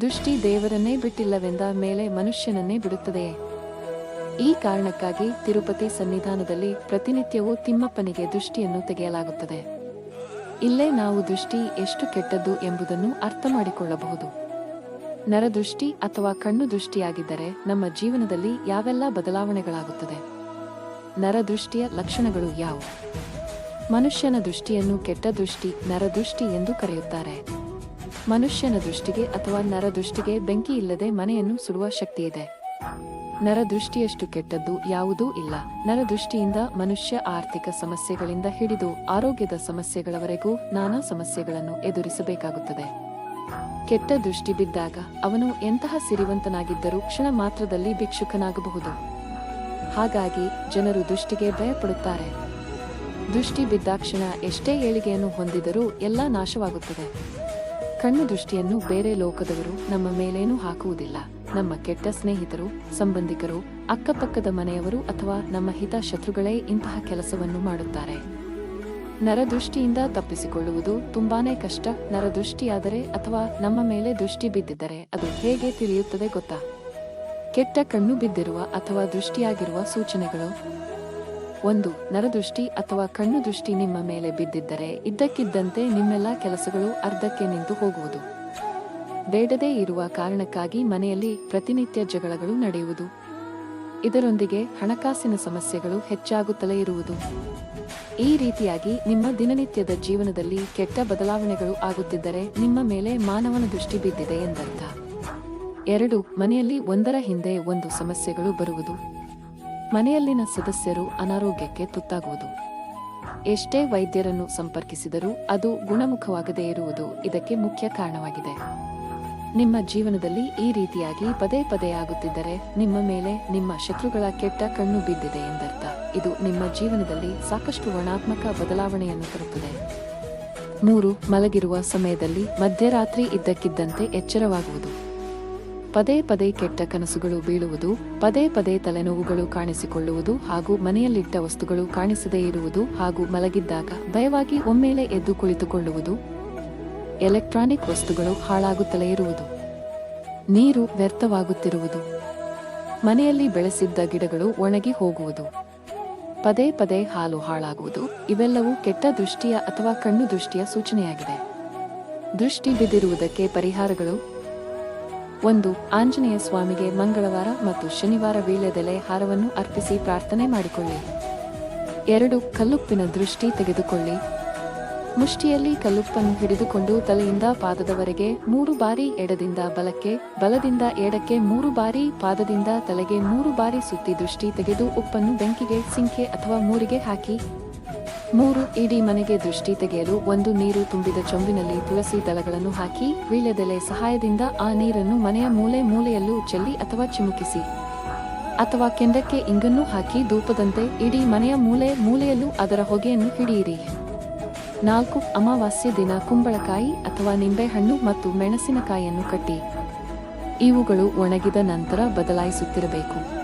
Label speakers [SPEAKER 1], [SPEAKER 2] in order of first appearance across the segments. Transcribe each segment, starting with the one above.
[SPEAKER 1] ದುಷ್ಟಿ ದೇವರನ್ನೇ ಬಿಟ್ಟಿಲ್ಲವೆಂದ ಮೇಲೆ ಮನುಷ್ಯನನ್ನೇ ಬಿಡುತ್ತದೆ. ಈ ಕಾರಣಕ್ಕಾಗಿ ತಿರುಪತಿ ಸನ್ನಿಧಾನದಲ್ಲಿ ಪ್ರತಿನಿತ್ಯವೂ ತಿಮ್ಮಪ್ಪನಿಗೆ ದೃಷ್ಟಿಯನ್ನು ತೆಗೆಯಲಾಗುತ್ತದೆ. ಇಲ್ಲೇ ನಾವು ದೃಷ್ಟಿ ಎಷ್ಟು ಕೆಟ್ಟದ್ದು ಎಂಬುದನ್ನು ಅರ್ಥ ಮಾಡಿಕೊಳ್ಳಬಹುದು ನರದೃಷ್ಟಿ ಅಥವಾ ಕಣ್ಣು ದೃಷ್ಟಿಯಾಗಿದ್ದರೆ ನಮ್ಮ ಜೀವನದಲ್ಲಿ ಯಾವೆಲ್ಲ ಬದಲಾವಣೆಗಳಾಗುತ್ತದೆ? ನರದೃಷ್ಟಿಯ ಲಕ್ಷಣಗಳು ಯಾವುವು? ಮನುಷ್ಯನ ದೃಷ್ಟಿಯನ್ನು ಕೆಟ್ಟ ದೃಷ್ಟಿ ನರದೃಷ್ಟಿ ಎಂದು ಕರೆಯುತ್ತಾರೆ. ಮನುಷ್ಯನ ದೃಷ್ಟಿಗೆ ಅಥವಾ ನರದೃಷ್ಟಿಗೆ ಬೆಂಕಿ ಇಲ್ಲದೆ ಮನೆಯನ್ನು ಸುಡುವ ಶಕ್ತಿಯಿದೆ ನರದೃಷ್ಟಿಯಷ್ಟು ಕೆಟ್ಟದ್ದು ಯಾವುದೂ ಇಲ್ಲ. ನರ ದೃಷ್ಟಿಯಿಂದ ಮನುಷ್ಯ ಆರ್ಥಿಕ ಸಮಸ್ಯೆಗಳಿಂದ ಹಿಡಿದು ಆರೋಗ್ಯದ ಸಮಸ್ಯೆಗಳವರೆಗೂ ನಾನಾ ಸಮಸ್ಯೆಗಳನ್ನು ಎದುರಿಸಬೇಕಾಗುತ್ತದೆ. ಕೆಟ್ಟ ದೃಷ್ಟಿ ಬಿದ್ದಾಗ ಅವನು ಎಂತಹ ಸಿರಿವಂತನಾಗಿದ್ದರೂ ಕ್ಷಣ ಮಾತ್ರದಲ್ಲಿ ಭಿಕ್ಷುಕನಾಗಬಹುದು. ಹಾಗಾಗಿ ಜನರು ದೃಷ್ಟಿಗೆ ಭಯಪಡುತ್ತಾರೆ. ದೃಷ್ಟಿ ಬಿದ್ದಾಕ್ಷಣ ಎಷ್ಟೇ ಏಳಿಗೆಯನ್ನು ಹೊಂದಿದರೂ ಎಲ್ಲ ನಾಶವಾಗುತ್ತದೆ. ಕಣ್ಣು ದೃಷ್ಟಿಯನ್ನು ಬೇರೆ ಲೋಕದವರು ನಮ್ಮ ಮೇಲೇನೂ ಹಾಕುವುದಿಲ್ಲ. ನಮ್ಮ ಕೆಟ್ಟ ಸ್ನೇಹಿತರು, ಸಂಬಂಧಿಕರು, ಅಕ್ಕಪಕ್ಕದ ಮನೆಯವರು ಅಥವಾ ನಮ್ಮ ಹಿತ ಶತ್ರುಗಳೇ ಇಂತಹ ಕೆಲಸವನ್ನು ಮಾಡುತ್ತಾರೆ. ನರದೃಷ್ಟಿಯಿಂದ ತಪ್ಪಿಸಿಕೊಳ್ಳುವುದು ತುಂಬಾನೇ ಕಷ್ಟ. ನರದೃಷ್ಟಿಯಾದರೆ ಅಥವಾ ನಮ್ಮ ಮೇಲೆ ದೃಷ್ಟಿ ಬಿದ್ದಿದ್ದರೆ ಅದು ಹೇಗೆ ತಿಳಿಯುತ್ತದೆ ಗೊತ್ತಾ? ಕೆಟ್ಟ ಕಣ್ಣು ಬಿದ್ದಿರುವ ಅಥವಾ ದೃಷ್ಟಿಯಾಗಿರುವ ಸೂಚನೆಗಳು ಒಂದು, ನರದೃಷ್ಟಿ ಅಥವಾ ಕಣ್ಣು ದೃಷ್ಟಿ ನಿಮ್ಮ ಮೇಲೆ ಬಿದ್ದಿದ್ದರೆ ಇದ್ದಕ್ಕಿದ್ದಂತೆ ನಿಮ್ಮೆಲ್ಲ ಕೆಲಸಗಳು ಅರ್ಧಕ್ಕೆ ನಿಂತು ಹೋಗುವುದು. ಬೇಡದೇ ಇರುವ ಕಾರಣಕ್ಕಾಗಿ ಮನೆಯಲ್ಲಿ ಪ್ರತಿನಿತ್ಯ ಜಗಳಗಳು ನಡೆಯುವುದು. ಇದರೊಂದಿಗೆ ಹಣಕಾಸಿನ ಸಮಸ್ಯೆಗಳು ಹೆಚ್ಚಾಗುತ್ತಲೇ ಇರುವುದು. ಈ ರೀತಿಯಾಗಿ ನಿಮ್ಮ ದಿನನಿತ್ಯದ ಜೀವನದಲ್ಲಿ ಕೆಟ್ಟ ಬದಲಾವಣೆಗಳು ಆಗುತ್ತಿದ್ದರೆ ನಿಮ್ಮ ಮೇಲೆ ಮಾನವನ ದೃಷ್ಟಿ ಬಿದ್ದಿದೆ ಎಂದರ್ಥ. ಎರಡು, ಮನೆಯಲ್ಲಿ ಒಂದರ ಹಿಂದೆ ಒಂದು ಸಮಸ್ಯೆಗಳು ಬರುವುದು. ಮನೆಯಲ್ಲಿನ ಸದಸ್ಯರು ಅನಾರೋಗ್ಯಕ್ಕೆ ತುತ್ತಾಗುವುದು. ಎಷ್ಟೇ ವೈದ್ಯರನ್ನು ಸಂಪರ್ಕಿಸಿದರೂ ಅದು ಗುಣಮುಖವಾಗದೇ ಇರುವುದು ಇದಕ್ಕೆ ಮುಖ್ಯ ಕಾರಣವಾಗಿದೆ. ನಿಮ್ಮ ಜೀವನದಲ್ಲಿ ಈ ರೀತಿಯಾಗಿ ಪದೇ ಪದೇ ಆಗುತ್ತಿದ್ದರೆ ನಿಮ್ಮ ಮೇಲೆ ನಿಮ್ಮ ಶತ್ರುಗಳ ಕೆಟ್ಟ ಕಣ್ಣು ಬಿದ್ದಿದೆ ಎಂದರ್ಥ. ಇದು ನಿಮ್ಮ ಜೀವನದಲ್ಲಿ ಸಾಕಷ್ಟು ವರ್ಣಾತ್ಮಕ ಬದಲಾವಣೆಯನ್ನು ತರುತ್ತದೆ. ಮೂರು, ಮಲಗಿರುವ ಸಮಯದಲ್ಲಿ ಮಧ್ಯರಾತ್ರಿ ಇದ್ದಕ್ಕಿದ್ದಂತೆ ಎಚ್ಚರವಾಗುವುದು. ಪದೇ ಪದೇ ಕೆಟ್ಟ ಕನಸುಗಳು ಬೀಳುವುದು, ಪದೇ ಪದೇ ತಲೆನೋವುಗಳು ಕಾಣಿಸಿಕೊಳ್ಳುವುದು ಹಾಗೂ ಮನೆಯಲ್ಲಿಟ್ಟ ವಸ್ತುಗಳು ಕಾಣಿಸದೇ ಇರುವುದು ಹಾಗೂ ಮಲಗಿದ್ದಾಗ ಭಯವಾಗಿ ಒಮ್ಮೆಲೆ ಎದ್ದು ಕುಳಿತುಕೊಳ್ಳುವುದು. ಎಲೆಕ್ಟ್ರಾನಿಕ್ ವಸ್ತುಗಳು ಹಾಳಾಗುತ್ತಲೇ ಇರುವುದು. ನೀರು ವ್ಯರ್ಥವಾಗುತ್ತಿರುವುದು. ಮನೆಯಲ್ಲಿ ಬೆಳೆಸಿದ್ದ ಗಿಡಗಳು ಒಣಗಿ ಹೋಗುವುದು. ಪದೇ ಪದೇ ಹಾಲು ಹಾಳಾಗುವುದು. ಇವೆಲ್ಲವೂ ಕೆಟ್ಟ ದೃಷ್ಟಿಯ ಅಥವಾ ಕಣ್ಣು ದೃಷ್ಟಿಯ ಸೂಚನೆಯಾಗಿದೆ. ದೃಷ್ಟಿ ಬಿದ್ದಿರುವುದಕ್ಕೆ ಪರಿಹಾರಗಳು ಒಂದು, ಆಂಜನೇಯ ಸ್ವಾಮಿಗೆ ಮಂಗಳವಾರ ಮತ್ತು ಶನಿವಾರ ವೀಳ್ಯದೆಲೆ ಹಾರವನ್ನು ಅರ್ಪಿಸಿ ಪ್ರಾರ್ಥನೆ ಮಾಡಿಕೊಳ್ಳಿ. ಎರಡು, ಕಲ್ಲುಪ್ಪಿನ ದೃಷ್ಟಿ ತೆಗೆದುಕೊಳ್ಳಿ. ಮುಷ್ಟಿಯಲ್ಲಿ ಕಲ್ಲುಪ್ಪನ್ನು ಹಿಡಿದುಕೊಂಡು ತಲೆಯಿಂದ ಪಾದದವರೆಗೆ ಮೂರು ಬಾರಿ ಎಡದಿಂದ ಬಲಕ್ಕೆ, ಬಲದಿಂದ ಎಡಕ್ಕೆ ಮೂರು ಬಾರಿ, ಪಾದದಿಂದ ತಲೆಗೆ ಮೂರು ಬಾರಿ ಸುತ್ತಿ ದೃಷ್ಟಿ ತೆಗೆದು ಉಪ್ಪನ್ನು ಬೆಂಕಿಗೆ, ಸಿಂಕೆ ಅಥವಾ ಮೂರಿಗೆ ಹಾಕಿ. ಮೂರು ಇಡೀ ಮನೆಗೆ ದೃಷ್ಟಿ ತೆಗೆಯಲು ಒಂದು ನೀರು ತುಂಬಿದ ಚೊಂಬಿನಲ್ಲಿ ತುಳಸಿ ದಳಗಳನ್ನು ಹಾಕಿ, ವೀಳ್ಯದೆಲೆ ಸಹಾಯದಿಂದ ಆ ನೀರನ್ನು ಮನೆಯ ಮೂಲೆ ಮೂಲೆಯಲ್ಲೂ ಚೆಲ್ಲಿ ಅಥವಾ ಚಿಮುಕಿಸಿ. ಅಥವಾ ಕೆಂಡಕ್ಕೆ ಇಂಗನ್ನು ಹಾಕಿ ಧೂಪದಂತೆ ಇಡೀ ಮನೆಯ ಮೂಲೆ ಮೂಲೆಯಲ್ಲೂ ಅದರ ಹೊಗೆಯನ್ನು ಹಿಡಿಯಿರಿ. ನಾಲ್ಕು ಅಮಾವಾಸ್ಯೆ ದಿನ ಕುಂಬಳಕಾಯಿ ಅಥವಾ ನಿಂಬೆಹಣ್ಣು ಮತ್ತು ಮೆಣಸಿನಕಾಯಿಯನ್ನು ಕಟ್ಟಿ. ಇವುಗಳು ಒಣಗಿದ ನಂತರ ಬದಲಾಯಿಸುತ್ತಿರಬೇಕು.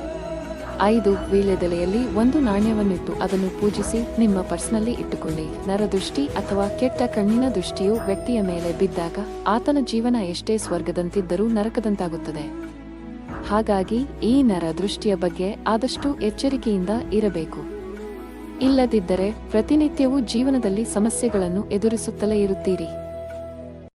[SPEAKER 1] ಐದು ವೀಳ್ಯದೆಲೆಯಲ್ಲಿ ಒಂದು ನಾಣ್ಯವನ್ನಿಟ್ಟು ಅದನ್ನು ಪೂಜಿಸಿ ನಿಮ್ಮ ಪರ್ಸ್ನಲ್ಲಿ ಇಟ್ಟುಕೊಳ್ಳಿ. ನರದೃಷ್ಟಿ ಅಥವಾ ಕೆಟ್ಟ ಕಣ್ಣಿನ ದೃಷ್ಟಿಯು ವ್ಯಕ್ತಿಯ ಮೇಲೆ ಬಿದ್ದಾಗ ಆತನ ಜೀವನ ಎಷ್ಟೇ ಸ್ವರ್ಗದಂತಿದ್ದರೂ ನರಕದಂತಾಗುತ್ತದೆ. ಹಾಗಾಗಿ ಈ ನರ ದೃಷ್ಟಿಯ ಬಗ್ಗೆ ಆದಷ್ಟು ಎಚ್ಚರಿಕೆಯಿಂದ ಇರಬೇಕು. ಇಲ್ಲದಿದ್ದರೆ ಪ್ರತಿನಿತ್ಯವೂ ಜೀವನದಲ್ಲಿ ಸಮಸ್ಯೆಗಳನ್ನು ಎದುರಿಸುತ್ತಲೇ ಇರುತ್ತೀರಿ.